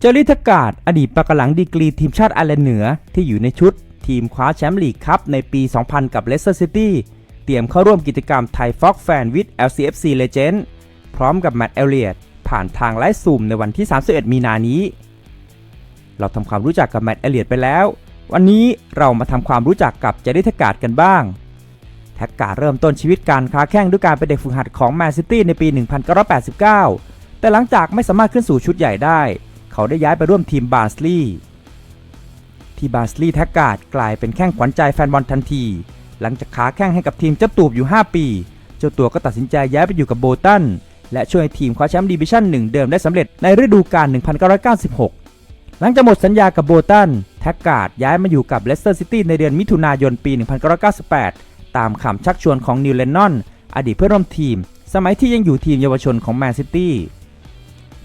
เจอริทกาดอดีตปากหลังดีกรีทีมชาติไอร์แลนด์เหนือที่อยู่ในชุด ทีมคว้าแชมป์ลีกคัพในปี 2000 กับเลสเตอร์ซิตี้เตรียมเข้าร่วมกิจกรรมไทยฟ็อกแฟนวิด LCFC Legend พร้อมกับแมตต์เอลเลียดผ่านทางไลฟ์ซูมในวันที่ 31 มีนานี้ เราทำความรู้จักกับแมตต์เอลเลียดไปแล้ว วันนี้เรามาทำความรู้จักกับเจริทกาดกันบ้างแท็กการเริ่มต้นชีวิตการค้าแข่งด้วยการเป็นเด็กฝึกหัดของแมนซิตี้ในปี 1989 แต่หลังจากไม่สามารถขึ้นสู่ชุดใหญ่ได้ เขาได้ย้ายไปร่วมทีมบาสลีย์ที่บาสลีย์แท็กการ์ดกลายเป็นแข้งขวัญใจแฟนบอลทันที หลังจากค้าแข่งให้กับทีมเจ้าตูบอยู่ 5 ปี เจ้าตัวก็ตัดสินใจย้ายไปอยู่กับโบตันและช่วยทีมคว้าแชมป์ดิวิชั่นหนึ่งเดิมได้สำเร็จในฤดูกาล 1996 หลังจากหมดสัญญากับโบตันแท็กการ์ดย้ายมาอยู่กับเลสเตอร์ซิตี้ในเดือนมิถุนายนปี 1998 ตามคำชักชวนของนิวเลนนอน อดีตเพื่อนร่วมทีม สมัยที่ยังอยู่ทีมเยาวชนของแมนซิตี้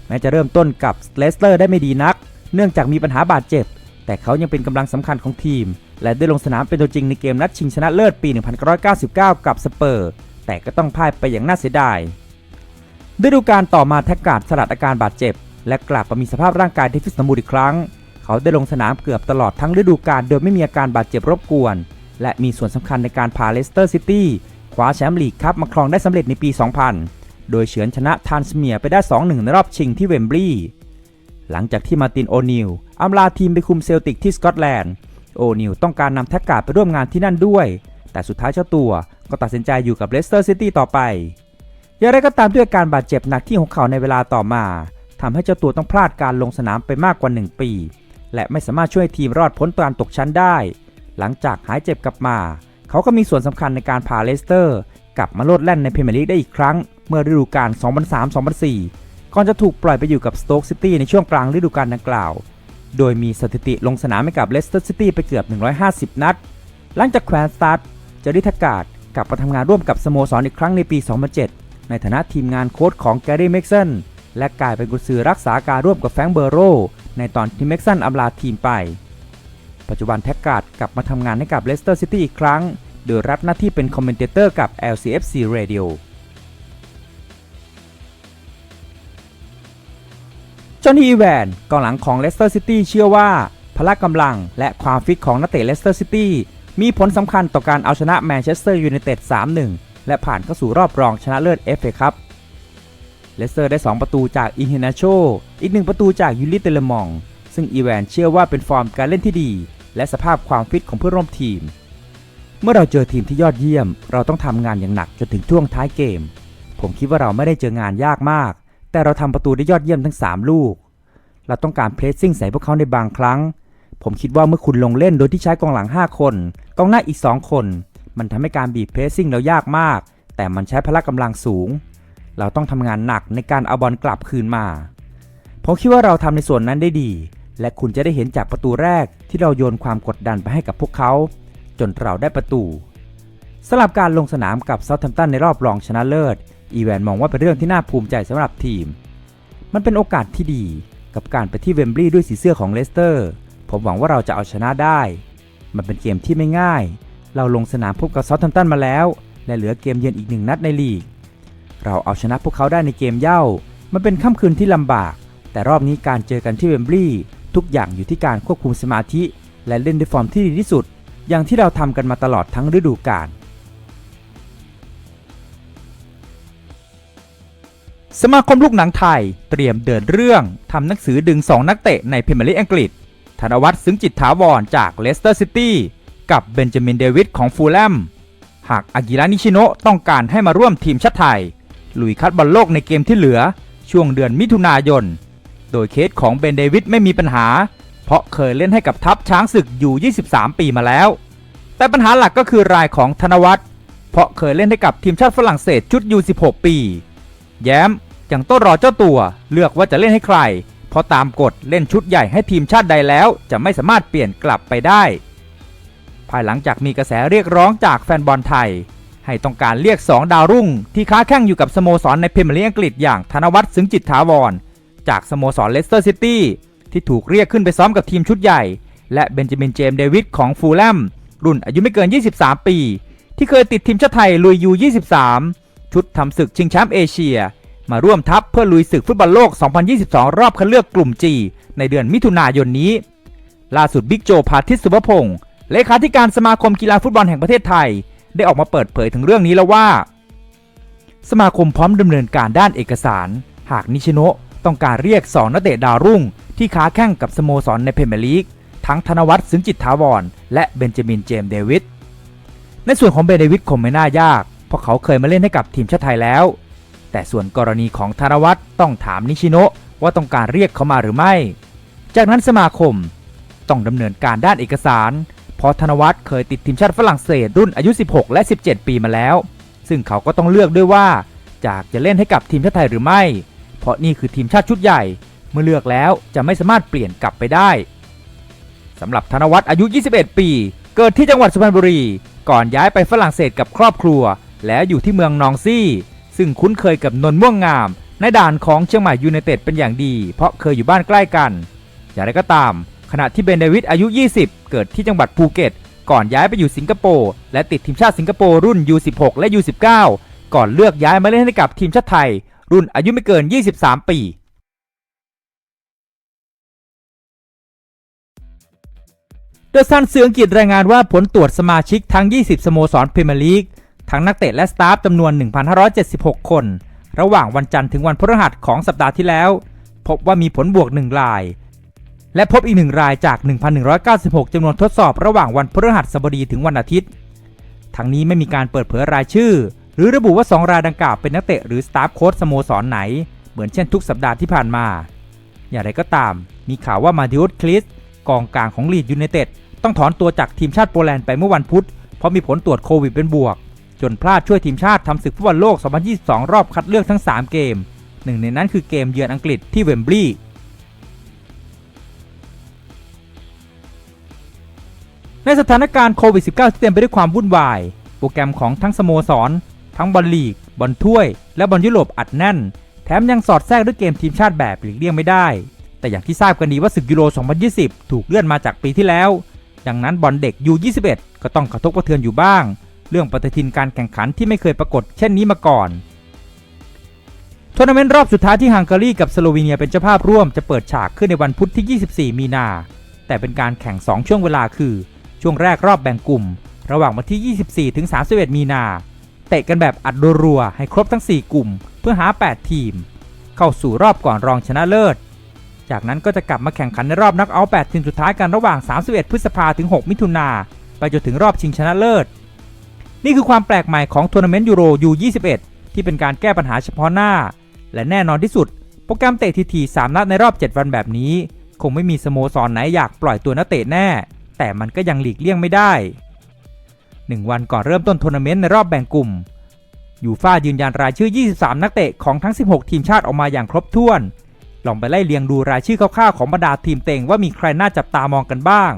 แม้จะเริ่มต้นกับเลสเตอร์ได้ไม่ดีนัก เนื่องจากมีปัญหาบาดเจ็บ แต่เขายังเป็นกำลังสำคัญของทีม และได้ลงสนามเป็นตัวจริงในเกมนัดชิงชนะเลิศปี 1999 กับสเปอร์ แต่ก็ต้องพ่ายไปอย่างน่าเสียดายฤดูกาลต่อมาแท็กการ์ดสลัดอาการบาดเจ็บ และกลับมามีสภาพร่างกายที่ฟิตสมบูรณ์อีกครั้ง เขาได้ลงสนามเกือบตลอดทั้งฤดูกาลโดยไม่มีอาการบาดเจ็บรบกวน และมีส่วนสำคัญในการพาเลสเตอร์ซิตี้คว้าแชมป์ลีกคัพมาครองได้สำเร็จในปี 2000 โดยเฉือนชนะทานสเมียร์ไปได้ 2-1 ในรอบชิงที่เวมบลีย์หลังจากที่มาตินโอนิลอำลาทีมไปคุมเซลติกที่สกอตแลนด์โอนิลต้องการนำแท็กการ์ดไปร่วมงานที่นั่นด้วย แต่สุดท้ายเจ้าตัวก็ตัดสินใจอยู่กับเลสเตอร์ซิตี้ต่อไปอย่างไรก็ตามด้วยการบาดเจ็บหนักที่หัวเข่าในเวลาต่อมาทำให้เจ้าตัวต้องพลาดการลงสนามไปมากกว่า 1 ปี และไม่สามารถช่วยทีมรอดพ้นการตกชั้นได้ หลังจากหายเจ็บกลับมา เขาก็มีส่วนสำคัญในการพาเลสเตอร์กลับมาโลดแล่นในพรีเมียร์ลีกได้อีกครั้ง เมื่อฤดูกาล 2003-2004 ก่อนจะถูกปล่อยไปอยู่กับสโต๊กซิตี้ในช่วงกลางฤดูกาลดังกล่าว โดยมีสถิติลงสนามให้กับเลสเตอร์ซิตี้ไปเกือบ 150 นัด หลังจากแควนสตัดเจอริทากาดกลับมาทำงานร่วมกับสโมสรอีกครั้งในปี 2007 ในฐานะทีมงานโค้ชของแกรี่เม็กซันและกลายเป็นกุญซือรักษาการร่วมกับแฟรงเบอร์โรในตอนที่เม็กซันอำลาทีมไป ปัจจุบันแท็กการ์ดกลับมาทำงานให้กับเลสเตอร์ซิตี้อีกครั้ง โดยรับหน้าที่เป็นคอมเมนเตเตอร์กับ LCFC Radio จอห์นนี่อีแวนกองหลังของเลสเตอร์ซิตี้เชื่อว่า พละกำลังและความฟิตของนักเตะเลสเตอร์ซิตี้มีผลสำคัญต่อการเอาชนะแมนเชสเตอร์ยูไนเต็ด 3-1 และผ่านเข้าสู่รอบรองชนะเลิศ FA ครับเลสเตอร์ได้ 2 ประตูจากอินเฮนาโช อีก 1 ประตูจากยูริเตเลมอง ซึ่งอีแวนเชื่อว่าเป็นฟอร์มการเล่นที่ดี และสภาพความฟิตของเพื่อนร่วมทีม เมื่อเราเจอทีมที่ยอดเยี่ยม เราต้องทำงานอย่างหนักจนถึงช่วงท้ายเกม ผมคิดว่าเราไม่ได้เจองานยากมาก แต่เราทำประตูได้ยอดเยี่ยมทั้ง 3 ลูก เราต้องการเพรสซิ่งใส่พวกเขาในบางครั้ง ผมคิดว่าเมื่อคุณลงเล่นโดยที่ใช้กองหลัง 5 คนกองหน้าอีก 2 คน มันทำให้การบีบเพรสซิ่งเรายากมาก แต่มันใช้พละกำลังสูง เราต้องทำงานหนักในการเอาบอลกลับคืนมา ผมคิดว่าเราทำในส่วนนั้นได้ดี และคุณจะได้เห็นจากประตูแรกที่เราโยนความกดดันไปให้กับพวกเขา จนเราได้ประตูสำหรับการลงสนามกับเซาท์แฮมป์ตันในรอบรองชนะเลิศ อีแวนมองว่าเป็นเรื่องที่น่าภูมิใจสำหรับทีม มันเป็นโอกาสที่ดีกับการไปที่เวมบลีย์ด้วยสีเสื้อของเลสเตอร์ ผมหวังว่าเราจะเอาชนะได้ มันเป็นเกมที่ไม่ง่าย เราลงสนามพบกับซาท์แฮมตันมาแล้ว และเหลือเกมเยือนอีกหนึ่งนัดในลีก เราเอาชนะพวกเขาได้ในเกมเย่า มันเป็นค่ำคืนที่ลำบาก แต่รอบนี้การเจอกันที่เวมบลีย์ทุกอย่างอยู่ที่การควบคุมสมาธิ และเล่นด้วยฟอร์มที่ดีที่สุด อย่างที่เราทำกันมาตลอดทั้งฤดูกาล สมาคมลูกหนังไทยเตรียมเดินเรื่องทำหนังสือดึง 2 นักเตะในพรีเมียร์ลีกอังกฤษ ธนวัฒน์ซึ้งจิตถาวรจากเลสเตอร์ซิตี้กับเบนจามินเดวิดของฟูลแลม หากอากิระนิชิโนะต้องการให้มาร่วมทีมชาติไทย ลุยคัดบอลโลกในเกมที่เหลือ ช่วงเดือนมิถุนายน โดยเคสของเบนเดวิดไม่มีปัญหา เพราะเคยเล่นให้กับทัพช้างศึกอยู่ 23 ปีมาแล้ว แต่ปัญหาหลักก็คือรายของธนวัฒน์เพราะเคยเล่นให้กับทีมชาติฝรั่งเศสชุด U16 ปี แย้มยังต้องรอเจ้าตัวเลือกว่าจะเล่นให้ใคร เพราะตามกฎเล่นชุดใหญ่ให้ทีมชาติใดแล้วจะไม่สามารถเปลี่ยนกลับไปได้ ภายหลังจากมีกระแสเรียกร้องจากแฟนบอลไทย ให้ต้องการเรียก 2 ดาวรุ่ง ที่ค้าแข่งอยู่กับสโมสรในพรีเมียร์ลีกอังกฤษอย่างธนวัฒน์ซึ้งจิตถาวร จากสโมสรเลสเตอร์ซิตี้ที่ถูกเรียกขึ้นไปซ้อมกับทีมชุดใหญ่ และเบนจามินเจมส์เดวิดของฟูลแลมรุ่นอายุไม่เกิน 23 ปี ที่เคยติดทีมชาติไทยลุยยู23 ชุดทำศึกชิงแชมป์เอเชีย มาร่วมทัพเพื่อลุยศึกฟุตบอลโลก 2022 รอบคัดเลือกกลุ่ม G ในเดือนมิถุนายนนี้ ล่าสุดบิ๊กโจพาทิตสุภพงศ์เลขาธิการสมาคมกีฬาฟุตบอลแห่งประเทศไทย ได้ออกมาเปิดเผยถึงเรื่องนี้แล้วว่า สมาคมพร้อมดำเนินการด้านเอกสาร หากนิชิโนะต้องการเรียก2นักเตะดาวรุ่ง ที่ค้าแข่งกับสโมสรในเพรเมียร์ลีกทั้งธนวัฒน์ซึ้งจิตถาวรและเบนจามินเจมส์เดวิดในส่วนของเบนเดวิดคงไม่น่ายาก เพราะเขาเคยมาเล่นให้กับทีมชาติไทยแล้ว แต่ส่วนกรณีของธนวัฒน์ต้องถามนิชิโนะว่าต้องการเรียกเขามาหรือไม่ จากนั้นสมาคมต้องดำเนินการด้านเอกสาร เพราะธนวัฒน์เคยติดทีมชาติฝรั่งเศสรุ่นอายุ 16 และ 17 ปีมาแล้ว ซึ่งเขาก็ต้องเลือกด้วยว่าจากจะเล่นให้กับทีมชาติไทยหรือไม่ เพราะนี่คือทีมชาติชุดใหญ่ เมื่อเลือกแล้วจะไม่สามารถเปลี่ยนกลับไปได้สำหรับธนวัฒน์อายุ 21 ปี เกิดที่จังหวัดสุพรรณบุรี ก่อนย้ายไปฝรั่งเศสกับครอบครัว และอยู่ที่เมืองนองซี่ ซึ่งคุ้นเคยกับนนท์ม่วงงาม ในด่านของเชียงใหม่ยูไนเต็ดเป็นอย่างดี เพราะเคยอยู่บ้านใกล้กัน อย่างไรก็ตาม ขณะที่เบนเดวิดอายุ 20 เกิดที่จังหวัดภูเก็ต ก่อนย้ายไปอยู่สิงคโปร์และติดทีมชาติสิงคโปร์รุ่น U16 และ U19 ก่อนเลือกย้ายมาเล่นให้กับทีมชาติไทย รุ่นอายุไม่เกิน 23 ปีเดอะซันเสืออังกฤษรายงานว่าผลตรวจสมาชิกทั้ง 20 สโมสรพรีเมียร์ลีก ทั้งนักเตะและสตาฟจำนวน 1,576 คน ระหว่างวันจันทร์ถึงวันพฤหัสของสัปดาห์ที่แล้ว พบว่ามีผลบวก 1 ราย และพบอีก 1 รายจาก 1,196จำนวนทดสอบระหว่างวันพฤหัสบดีถึงวันอาทิตย์ ทั้งนี้ไม่มีการเปิดเผยรายชื่อ หรือระบุว่า 2 รายดังกล่าวเป็นนักเตะหรือสตาฟโค้ชสโมสรไหน เหมือนเช่นทุกสัปดาห์ที่ผ่านมา อย่างไรก็ตาม มีข่าวว่ามาดิอุสคลิสกองกลางของลีดยูไนเต็ดต้องถอนตัวจากทีมชาติโปแลนด์ไปเมื่อวันพุธ เพราะมีผลตรวจโควิดเป็นบวก จนพลาดช่วยทีมชาติทำศึกฟุตบอลโลก 2022 รอบคัดเลือกทั้ง 3 เกม หนึ่งในนั้นคือเกมเยือนอังกฤษที่เวมบลีย์ในสถานการณ์โควิด -19 ที่เต็มไปด้วยความวุ่นวาย โปรแกรมของทั้งสโมสร ทั้งบอลลีก บอลถ้วย และบอลยุโรปอัดแน่น แถมยังสอดแทรกด้วยเกมทีมชาติแบบหลีกเลี่ยงไม่ได้ แต่อย่างที่ทราบกันดีว่าศึกยูโร 2020 ถูกเลื่อนมาจากปีที่แล้ว ดังนั้นบอลเด็ก U21 ก็ต้องกระทบกระเทือนอยู่บ้าง เรื่องปฏิทินการแข่งขันที่ไม่เคยปรากฏเช่นนี้มาก่อนทัวร์นาเมนต์รอบสุดท้ายที่ฮังการีกับสโลวีเนียเป็นเจ้าภาพร่วมจะเปิดฉากขึ้นในวันพุธที่ 24 มีนา แต่เป็นการแข่ง 2 ช่วงเวลาคือ ช่วงแรกรอบแบ่งกลุ่ม ระหว่างวันที่ 24 ถึง 31 มีนา เตะกันแบบอัดรัวๆให้ครบทั้ง 4 กลุ่ม เพื่อหา 8 ทีม เข้าสู่รอบก่อนรองชนะเลิศ จากนั้นก็จะกลับมาแข่งขันในรอบนักเอาท์8ทีมสุดท้ายกันระหว่าง 31 พฤษภาถึง 6 มิถุนาไปจนถึงรอบชิงชนะเลิศ นี่คือความแปลกใหม่ของทัวร์นาเมนต์ยูโร U21 ที่เป็นการแก้ปัญหาเฉพาะหน้า และแน่นอนที่สุด โปรแกรมเตะทีทีสามนัดในรอบ 7 วันแบบนี้ คงไม่มีสโมสรไหนอยากปล่อยตัวนักเตะแน่ แต่มันก็ยังหลีกเลี่ยงไม่ได้ 1 วันก่อนเริ่มต้นทัวร์นาเมนต์ในรอบแบ่งกลุ่มยูฟ่ายืนยันรายชื่อ 23 นักเตะของทั้ง 16 ทีมชาติออกมาอย่างครบถ้วน ลองไปไล่เรียงดูรายชื่อคร่าวๆของบรรดาทีมเต็งว่ามีใครน่าจับตามองกันบ้าง